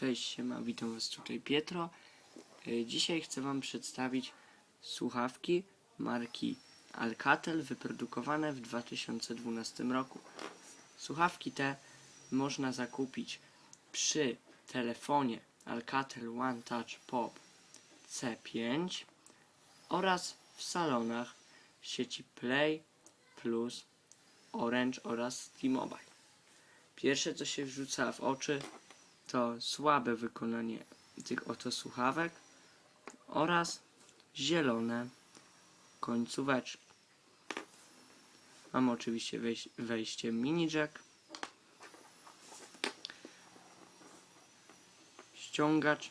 Cześć, siema, witam was tutaj Pietro. Y, Dzisiaj chcę wam przedstawić słuchawki marki Alcatel wyprodukowane w 2012 roku. Słuchawki te można zakupić przy telefonie Alcatel One Touch Pop C5 oraz w salonach sieci Play, Plus, Orange oraz T-Mobile. Pierwsze co się rzuca w oczy to słabe wykonanie tych oto słuchawek oraz zielone końcóweczki. Mamy oczywiście wejś- wejście mini jack, ściągacz.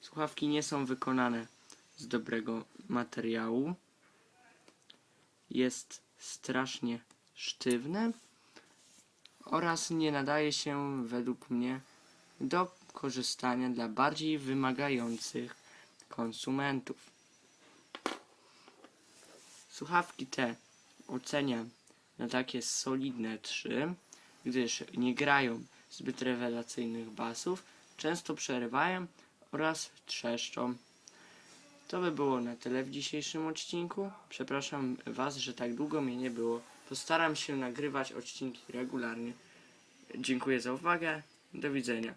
Słuchawki nie są wykonane z dobrego materiału. Jest strasznie sztywne oraz nie nadaje się według mnie do korzystania dla bardziej wymagających konsumentów. Słuchawki te oceniam na takie solidne 3, gdyż nie grają zbyt rewelacyjnych basów, często przerywają oraz trzeszczą. To by było na tyle w dzisiejszym odcinku. Przepraszam Was, że tak długo mnie nie było. Postaram się nagrywać odcinki regularnie. Dziękuję za uwagę. Do widzenia.